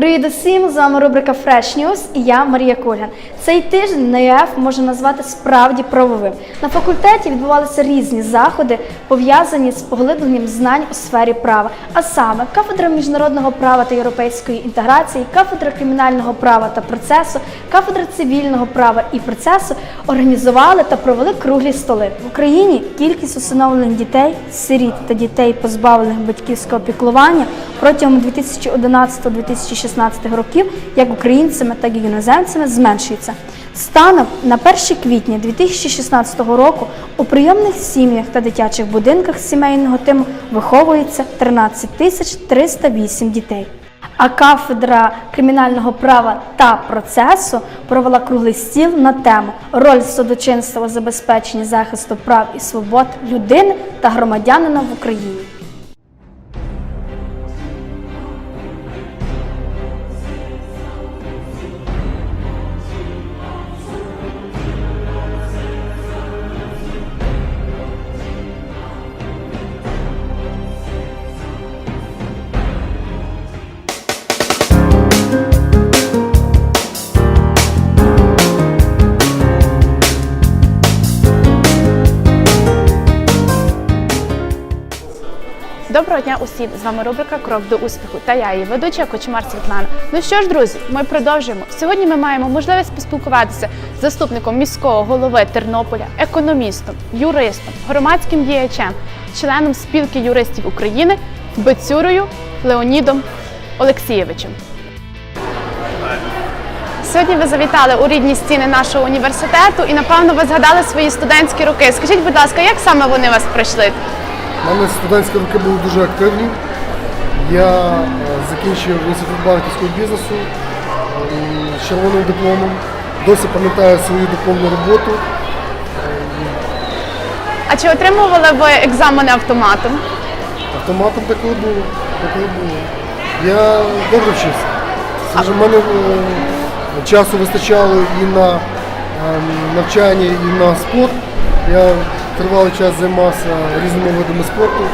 Привіт усім! З вами рубрика Fresh News і я Марія Кульган. Цей тиждень на ЮФ можна назвати справді правовим. На факультеті відбувалися різні заходи, пов'язані з поглибленням знань у сфері права, а саме кафедра міжнародного права та європейської інтеграції, кафедра кримінального права та процесу, кафедра цивільного права і процесу організували та провели круглі столи. В Україні кількість усиновлених дітей, сиріт та дітей, позбавлених батьківського піклування протягом 2011-2016 років, як українцями, так і іноземцями, зменшується. Станом на 1 квітня 2016 року у прийомних сім'ях та дитячих будинках сімейного типу виховується 13 тисяч 308 дітей. А кафедра кримінального права та процесу провела круглий стіл на тему роль судочинства у забезпеченні захисту прав і свобод людини та громадянина в Україні. Доброго дня усім! З вами рубрика Крок до успіху та я її ведуча Кочмар Світлана. Ну що ж, друзі, ми продовжуємо. Сьогодні ми маємо можливість поспілкуватися з заступником міського голови Тернополя, економістом, юристом, громадським діячем, членом спілки юристів України Бецюрою Леонідом Олексійовичем. Сьогодні ви завітали у рідні стіни нашого університету і напевно ви згадали свої студентські роки. Скажіть, будь ласка, як саме вони вас пройшли? У мене студентські роки були дуже активні. Я е, закінчив інститут банківського бізнесу з червоним дипломом. Досі пам'ятаю свою дипломну роботу. А чи отримували ви екзамени автоматом? Автоматом такого було. Такого було. Я добре вчився. В мене е, часу вистачало і на ем, навчання, і на спорт. Я тривалий час займався різними видами спорту.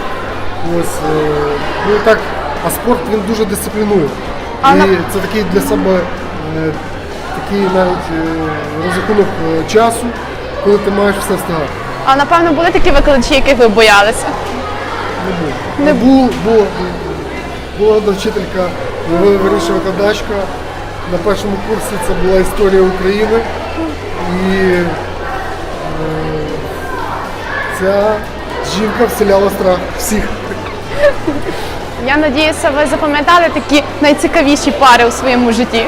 Ось, е, ну, так, а спорт він дуже дисциплінує. А і на- це такий для себе е, такий навіть е, розрахунок е, часу, коли ти маєш все встигати. А напевно були такі викладачі, яких ви боялися? Не був. Не був, була одна вчителька, ви- вірніше викладачка. На першому курсі це була історія України. І е, ця жінка вселяла страх всіх. Я надіюся, ви запам'ятали такі найцікавіші пари у своєму житті.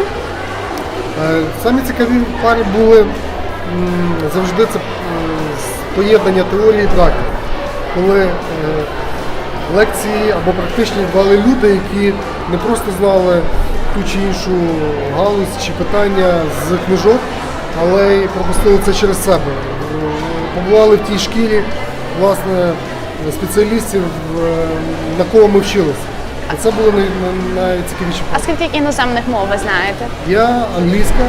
Е, Самі цікаві пари були м, завжди це е, з- поєднання теорії і практики. Коли е, лекції або практичні давали люди, які не просто знали ту чи іншу галузь чи питання з книжок, але й пропустили це через себе. Е, Побували в тій шкілі власне спеціалістів, е, на кого ми вчилися. Це було най- най- найцікавіше. А скільки іноземних мов ви знаєте? Я англійська,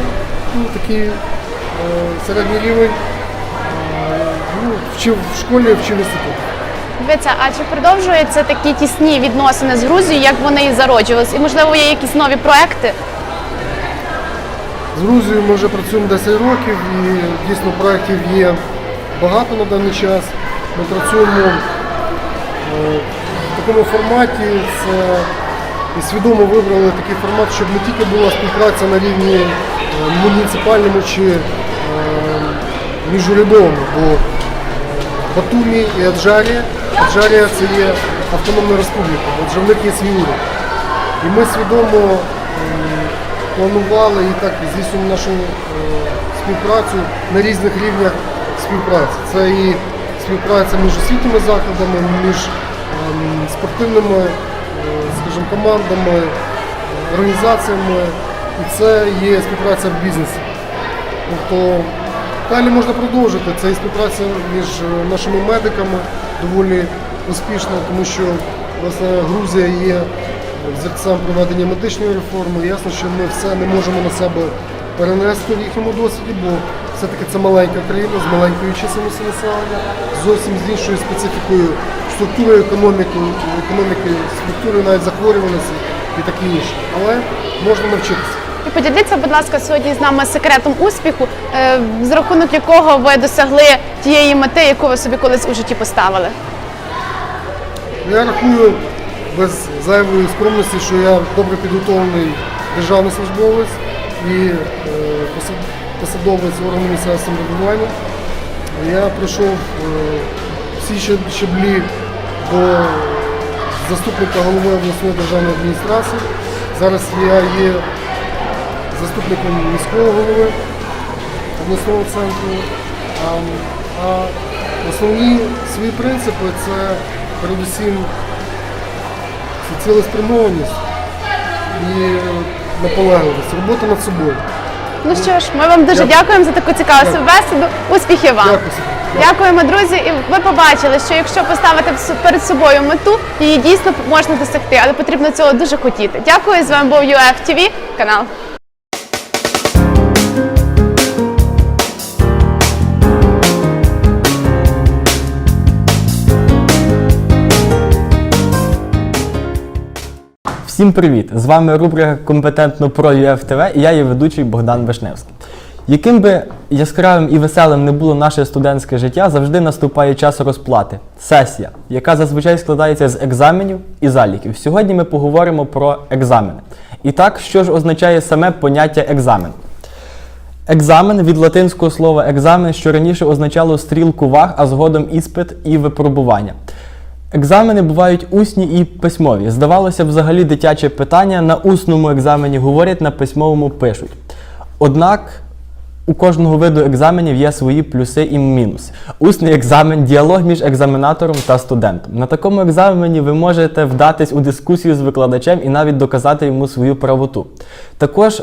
ну такий е, середній рівень. Е, ну, вчив в школі, вчив в інституті. Дивіться, а чи продовжуються такі тісні відносини з Грузією, як вони і зароджувалися? І можливо є якісь нові проекти? З Грузією ми вже працюємо 10 років і дійсно проєктів є багато на даний час. Ми працюємо е, в такому форматі. Це і свідомо вибрали такий формат, щоб не тільки була співпраця на рівні е, муніципальному чи е, міжурядовому, бо Батумі і Аджарія. Аджарія це є автономна республіка, отже в них є свій уряд. І ми свідомо планували і так здійснюємо нашу співпрацю на різних рівнях співпраці. Це і співпраця між освітніми закладами, між ем, спортивними, е, скажімо, командами, е, організаціями, і це є співпраця в бізнесі. Тобто далі можна продовжити. Це і співпраця між е, нашими медиками доволі успішна, тому що власне Грузія є взірцем проведення медичної реформи. Ясно, що ми все не можемо на себе перенести в їхньому досвіді, бо все-таки це маленька країна з маленькою чисельністю населення, зовсім з іншою специфікою структурою економіки, економіки, структурою навіть захворюваності. і таке інше. Але можна навчитися. І поділіться, будь ласка, сьогодні з нами секретом успіху, е, з рахунок якого ви досягли тієї мети, яку ви собі колись у житті поставили. Я рахую без зайвої скромності, що я добре підготовлений державний службовець і е, посадовець органу місцевого самоврядування. Я пройшов е, всі щеблі до заступника голови обласної державної адміністрації. Зараз я є заступником міського голови обласного центру. А, основні свої принципи це передусім це цілеспрямованість і наполегливість, робота над собою. Ну що ж, ми вам дуже Дякую. дякуємо за таку цікаву бесіду. Успіхів вам! Дякую. Дякуємо, друзі. І ви побачили, що якщо поставити перед собою мету, її дійсно можна досягти, але потрібно цього дуже хотіти. Дякую. З вами був UFTV, канал. Всім привіт! З вами рубрика Компетентно про ЮФ ТВ і я є ведучий Богдан Вишневський. Яким би яскравим і веселим не було наше студентське життя, завжди наступає час розплати сесія, яка зазвичай складається з екзаменів і заліків. Сьогодні ми поговоримо про екзамени. І так, що ж означає саме поняття екзамен? Екзамен від латинського слова екзамен, що раніше означало стрілку ваг, а згодом іспит і випробування. Екзамени бувають усні і письмові. Здавалося взагалі дитяче питання на усному екзамені говорять, на письмовому пишуть. Однак у кожного виду екзаменів є свої плюси і мінуси. Усний екзамен діалог між екзаменатором та студентом. На такому екзамені ви можете вдатись у дискусію з викладачем і навіть доказати йому свою правоту. Також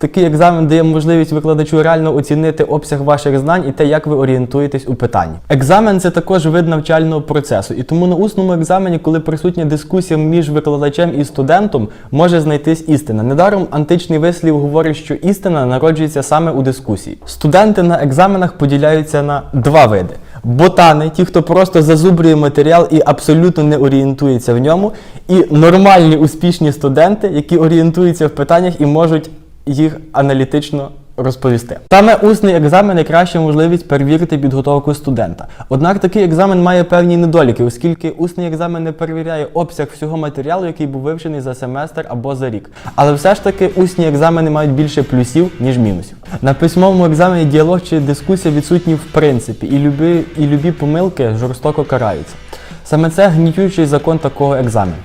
Такий екзамен дає можливість викладачу реально оцінити обсяг ваших знань і те, як ви орієнтуєтесь у питанні. Екзамен це також вид навчального процесу, і тому на усному екзамені, коли присутня дискусія між викладачем і студентом, може знайтись істина. Недаром античний вислів говорить, що істина народжується саме у дискусії. Студенти на екзаменах поділяються на два види. Ботани, ті, хто просто зазубрює матеріал і абсолютно не орієнтується в ньому, і нормальні успішні студенти, які орієнтуються в питаннях і можуть їх аналітично розповісти. Саме усний екзамен найкраща можливість перевірити підготовку студента. Однак такий екзамен має певні недоліки, оскільки усний екзамен не перевіряє обсяг всього матеріалу, який був вивчений за семестр або за рік. Але все ж таки усні екзамени мають більше плюсів, ніж мінусів. На письмовому екзамені діалог чи дискусія відсутні в принципі, і любі, і любі помилки жорстоко караються. Саме це гнітючий закон такого екзамену.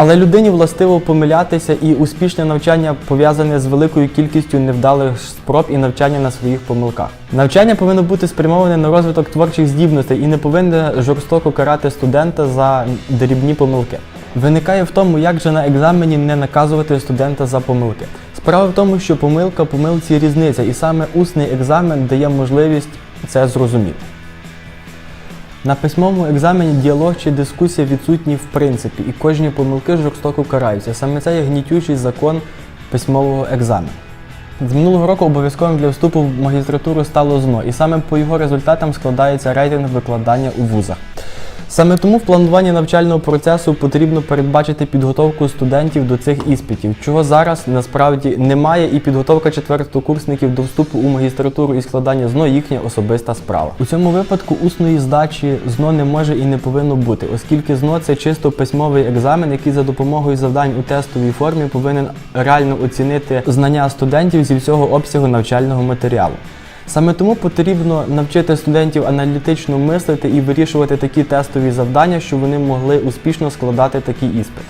Але людині властиво помилятися і успішне навчання пов'язане з великою кількістю невдалих спроб і навчання на своїх помилках. Навчання повинно бути спрямоване на розвиток творчих здібностей і не повинне жорстоко карати студента за дрібні помилки. Виникає в тому, як же на екзамені не наказувати студента за помилки. Справа в тому, що помилка помилці різниця, і саме усний екзамен дає можливість це зрозуміти. На письмовому екзамені діалог чи дискусія відсутні в принципі, і кожні помилки жорстоко караються. Саме це є гнітючий закон письмового екзамену. З минулого року обов'язковим для вступу в магістратуру стало ЗНО, і саме по його результатам складається рейтинг викладання у вузах. Саме тому в плануванні навчального процесу потрібно передбачити підготовку студентів до цих іспитів, чого зараз насправді немає, і підготовка четвертокурсників до вступу у магістратуру і складання ЗНО їхня особиста справа. У цьому випадку усної здачі ЗНО не може і не повинно бути, оскільки ЗНО це чисто письмовий екзамен, який за допомогою завдань у тестовій формі повинен реально оцінити знання студентів зі всього обсягу навчального матеріалу. Саме тому потрібно навчити студентів аналітично мислити і вирішувати такі тестові завдання, щоб вони могли успішно складати такий іспит.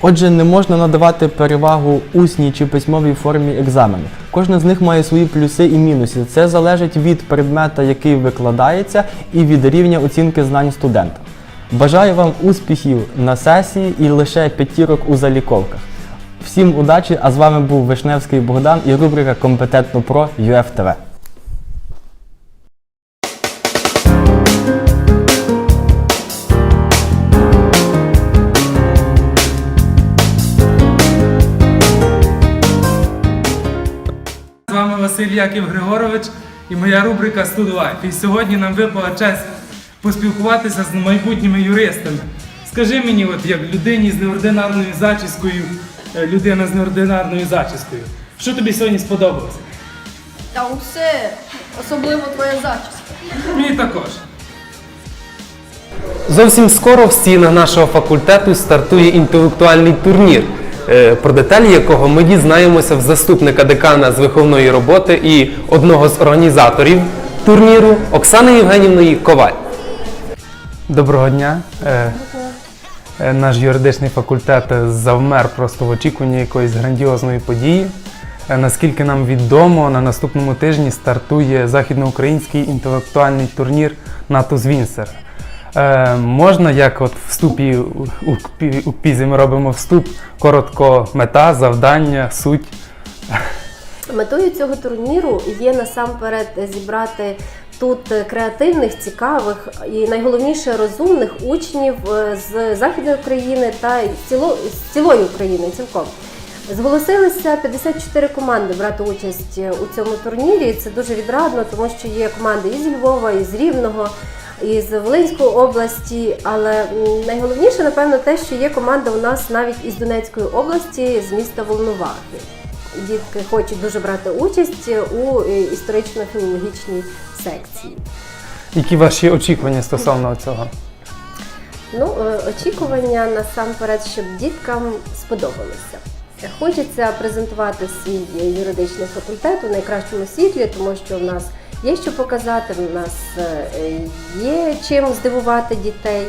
Отже, не можна надавати перевагу усній чи письмовій формі екзамену. Кожна з них має свої плюси і мінуси. Це залежить від предмета, який викладається, і від рівня оцінки знань студента. Бажаю вам успіхів на сесії і лише п'ятірок у заліковках. Всім удачі! А з вами був Вишневський Богдан і рубрика Компетентно про ЮФ ТВ. З вами Василь Яків Григорович і моя рубрика Студлайф. І сьогодні нам випала честь поспілкуватися з майбутніми юристами скажи мені, от як людині з неординарною зачіскою, людина з неординарною зачіскою, що тобі сьогодні сподобалося? Та усе, особливо твоя зачіска. Мені також. Зовсім скоро в стінах нашого факультету стартує інтелектуальний турнір, е, про деталі якого ми дізнаємося в заступника декана з виховної роботи і одного з організаторів турніру Оксани Євгенівної Коваль. Доброго дня. Е, е, Наш юридичний факультет завмер просто в очікуванні якоїсь грандіозної події. Е, Наскільки нам відомо, на наступному тижні стартує західноукраїнський інтелектуальний турнір НАТО Звінсер. Е, можна, як от вступі у, у пізі ми робимо вступ, коротко мета, завдання, суть. Метою цього турніру є насамперед зібрати тут креативних, цікавих і найголовніше розумних учнів е, з Західної України та з ціло- з цілої України цілком. Зголосилися 54 команди брати участь у цьому турнірі. Це дуже відрадно, тому що є команди із Львова, із Рівного, із Волинської області. Але найголовніше, напевно, те, що є команда у нас навіть із Донецької області, з міста Волновахи. Дітки хочуть дуже брати участь у е, історично-філологічній секції. Які ваші очікування стосовно цього? Ну, е, очікування насамперед, щоб діткам сподобалося. Хочеться презентувати свій юридичний факультет у найкращому світлі, тому що в нас є що показати, в нас е, є чим здивувати дітей.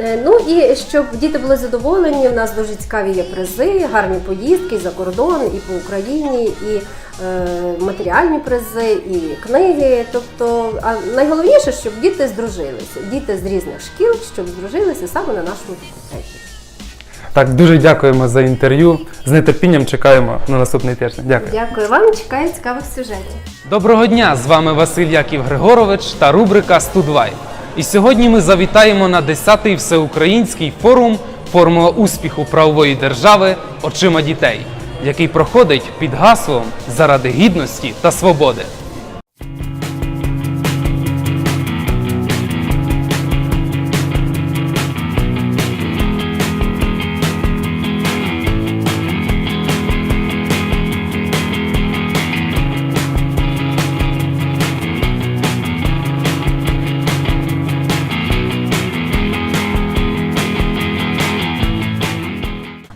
Е, Ну і щоб діти були задоволені, в нас дуже цікаві є призи, гарні поїздки за кордон, і по Україні, і е, матеріальні призи, і книги. Тобто, а найголовніше, щоб діти здружилися. Діти з різних шкіл, щоб здружилися саме на нашому факультеті. Так, дуже дякуємо за інтерв'ю. З нетерпінням чекаємо на наступний тиждень. Дякую. Дякую вам, чекаю цікавих сюжетів. Доброго дня! З вами Василь Яків Григорович та рубрика Студвай. І сьогодні ми завітаємо на 10-й всеукраїнський форум Формула успіху правової держави очима дітей, який проходить під гаслом заради гідності та свободи.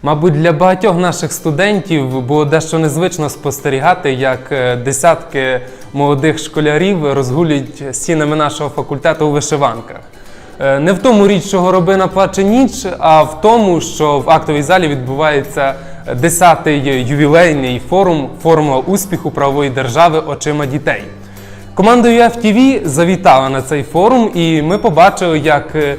Мабуть, для багатьох наших студентів було дещо незвично спостерігати, як е, десятки молодих школярів розгулюють стінами нашого факультету у вишиванках. Е, Не в тому річ, що горобина плаче ніч, а в тому, що в актовій залі відбувається 10-й ювілейний форум Формула успіху правової держави очима дітей. Команда UFTV завітала на цей форум, і ми побачили, як е,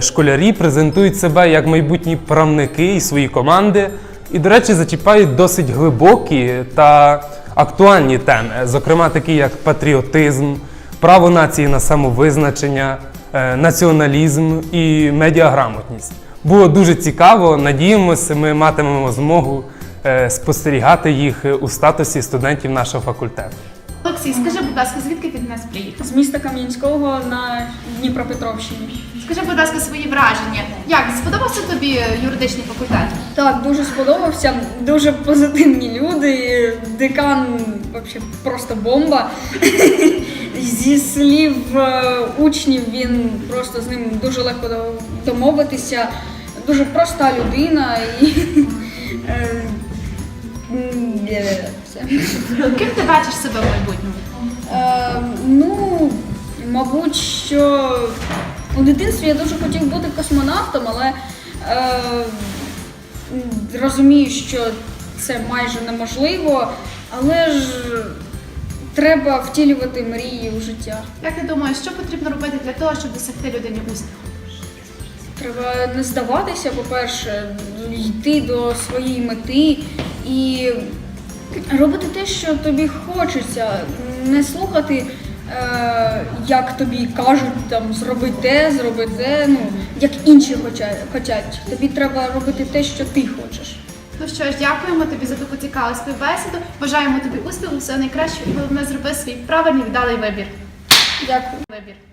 школярі презентують себе як майбутні правники і свої команди. І, до речі, зачіпають досить глибокі та актуальні теми, зокрема такі як патріотизм, право нації на самовизначення, е, націоналізм і медіаграмотність. Було дуже цікаво. Надіємося, ми матимемо змогу е, спостерігати їх у статусі студентів нашого факультету. Олексій, скажи, будь ласка, звідки ти до нас приїхав? З міста Кам'янського на Дніпропетровщині. Скажи, будь ласка, свої враження. Як сподобався тобі юридичний факультет? Так, дуже сподобався. Дуже позитивні люди. Декан вообще просто бомба. Зі слів е, учнів він просто з ним дуже легко домовитися. Дуже проста людина і. все. Ким ти бачиш себе в майбутньому? Е, ну, мабуть, що у дитинстві я дуже хотів бути космонавтом, але е, розумію, що це майже неможливо, але ж треба втілювати мрії у життя. Як ти думаєш, що потрібно робити для того, щоб досягти людині успіху? Треба не здаватися, по-перше, йти до своєї мети і робити те, що тобі хочеться, не слухати, е, як тобі кажуть, там зроби те, зроби те, ну як інші хочуть. Тобі треба робити те, що ти хочеш. Ну що ж, дякуємо тобі за таку цікаву співбесіду. Бажаємо тобі успіху, всього найкращого і головне зроби свій правильний вдалий вибір. Дякую. Вибір.